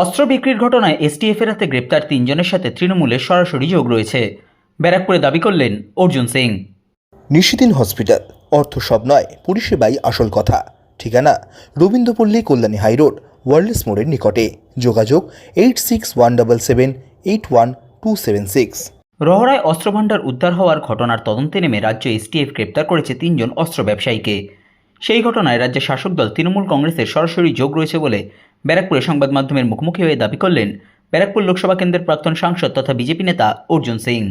অস্ত্র বিক্রির ঘটনায় এসটিএফের হাতে গ্রেপ্তার তিনজনের সাথে তৃণমূলের সরাসরি যোগ রয়েছে। ব্যারাকপুরে দাবি করলেন অর্জুন সিং। নিশিদিন হসপিটাল অর্থ সব নয় পরিষেবাই আসল কথা। ঠিকানা রবীন্দ্রপল্লী কল্যাণী হাইরোড ওয়ার্ল্ডস মোড়ের নিকটে। যোগাযোগ eight six one double seven eight one two seven six. রহরায় অস্ত্রভাণ্ডার উদ্ধার হওয়ার ঘটনার তদন্তে নেমে রাজ্য এসটিএফ গ্রেপ্তার করেছে তিনজন অস্ত্র ব্যবসায়ীকে। সেই ঘটনায় রাজ্যের শাসক দল তৃণমূল কংগ্রেসের সরাসরি যোগ রয়েছে বলে ব্যারাকপুরে সংবাদ মাধ্যমের মুখোমুখি হয়ে দাবি করলেন ব্যারাকপুর লোকসভা কেন্দ্রের প্রাক্তন সাংসদ তথা বিজেপি নেতা অর্জুন সিং?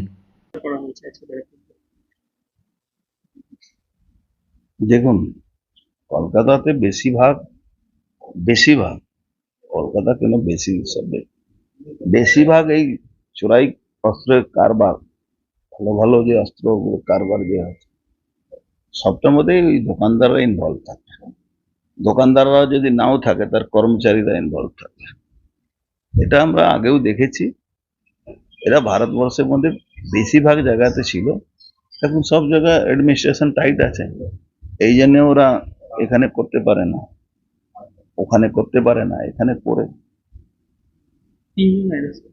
দেখুন, কলকাতাতে বেশিরভাগ বেশিরভাগ, কলকাতা কেন বেশি হিসাবে বেশিরভাগ এই চোরাই অস্ত্রের কারবার, ভালো ভালো যে অস্ত্র কারবার যে আছে সবটার মধ্যেই ওই দোকানদাররা ইনভলভ থাকে দোকানদাররা যদি নাও থাকে, তার কর্মচারীরা ইনভলভ থাকে। এটা আমরা আগেও দেখেছি। এরা ভারতবর্ষের মধ্যে বেশিরভাগ জায়গাতে ছিল। এখন সব জায়গায় অ্যাডমিনিস্ট্রেশন টাইট আছে। এই জন্য ওরা এখানে করতে পারে না। ওখানে করতে পারে না, এখানে করে। অ্যারেস্ট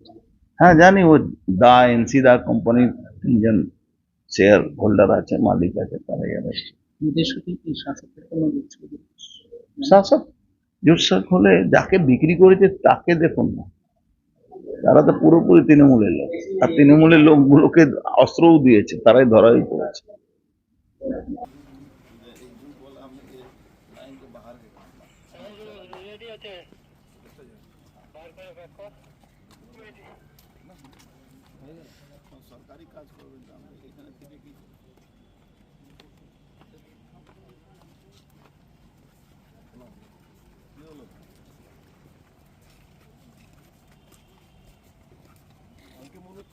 হ্যাঁ জানি। ও দা এনসি, দা কোম্পানির তিনজন শেয়ার হোল্ডার আছে, মালিক আছে, তারাই যোগসূত্র? শাসক। হলে যাকে বিক্রি করেছে তাকে দেখুন না। তারা তো পুরোপুরি তৃণমূলের লোক। আর তৃণমূলের লোকগুলোকে অস্ত্রও দিয়েছে, তারাই ধরাই পড়েছে।